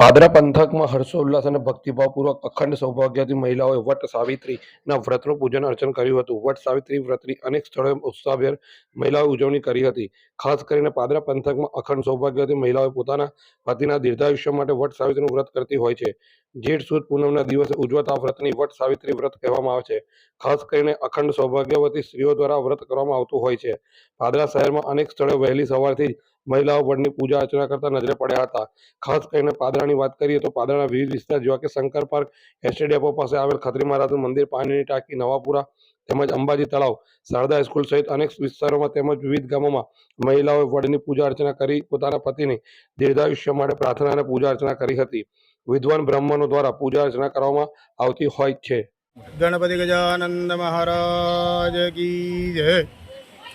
પાદરા પંથકમાં હર્ષોલ્લાસ અને ભક્તિભાવપૂર્વક અખંડ સૌભાગ્યથી મહિલાઓએ વટ સાવિત્રીના વ્રતનું પૂજન અર્ચન કર્યું હતું. વટ સાવિત્રી વ્રતની અનેક સ્થળોએ ઉત્સાહભેર મહિલાઓએ ઉજવણી કરી હતી. ખાસ કરીને પાદરા પંથકમાં અખંડ સૌભાગ્યથી મહિલાઓએ પોતાના પતિના દીર્ઘાયુષ્ય માટે વટ સાવિત્રીનું વ્રત કરતી હોય છે. જેઠ સુદ પૂનમના દિવસે ઉજવાતા વ્રતની વટ સાવિત્રી વ્રત કહેવામાં આવે છે. ખાસ કરીને અખંડ સૌભાગ્યવતી સ્ત્રીઓ દ્વારા વ્રત કરવામાં આવતું હોય છે. પાદરા શહેરમાં અનેક સ્થળે વહેલી સવારથી મહિલાઓ વડની પૂજા અર્ચના કરતા નજરે પડ્યા હતા. ખાસ કરીને પાદરાની વાત કરીએ તો પાદરાના વિવિધ વિસ્તાર, જેવા કે શંકર પાર્ક, એસટી ડેપો પાસે આવેલ ખત્રી મહારાજનું મંદિર, પાણીની ટાંકી, નવાપુરા તેમજ અંબાજી તળાવ, શારદા હાઈસ્કૂલ સહિત અનેક વિસ્તારોમાં તેમજ વિવિધ ગામોમાં મહિલાઓએ વડની પૂજા અર્ચના કરી, પોતાના પતિની દીર્ઘાયુષ્ય માટે પ્રાર્થના અને પૂજા અર્ચના કરી હતી. વિદ્વાન બ્રાહ્મણો દ્વારા પૂજા અર્ચના કરવામાં આવતી હોય છે. ગણપતિ ગજાનંદ મહારાજ કી જય.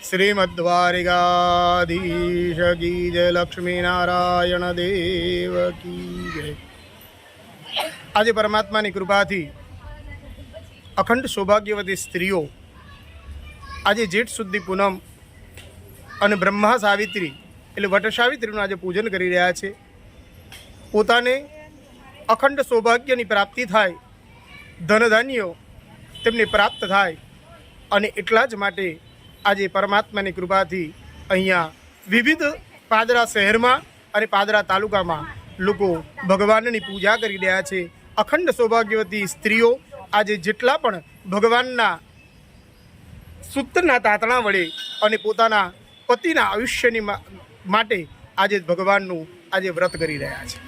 શ્રીમદ્વારિકાધીશ કી જય લક્ષ્મી નારાયણ દેવ કી જય આજે પરમાત્માની કૃપાથી અખંડ સૌભાગ્યવતી સ્ત્રીઓ આજે જેઠ સુધી પૂનમ અને બ્રહ્મા સાવિત્રી એટલે વટ સાવિત્રીનું આજે પૂજન કરી રહ્યા છે. પોતાને અખંડ સૌભાગ્યની પ્રાપ્તિ થાય, ધનધાન્યો તેમને પ્રાપ્ત થાય અને એટલા જ માટે આજે પરમાત્માની કૃપાથી અહીંયા વિવિધ પાદરા શહેરમાં અને પાદરા તાલુકામાં લોકો ભગવાનની પૂજા કરી રહ્યા છે. અખંડ સૌભાગ્યવતી સ્ત્રીઓ આજે જેટલા પણ ભગવાનના સૂત્રના તાતણા વડે અને પોતાના પતિના આયુષ્યની માટે આજે ભગવાનનું આજે વ્રત કરી રહ્યા છે.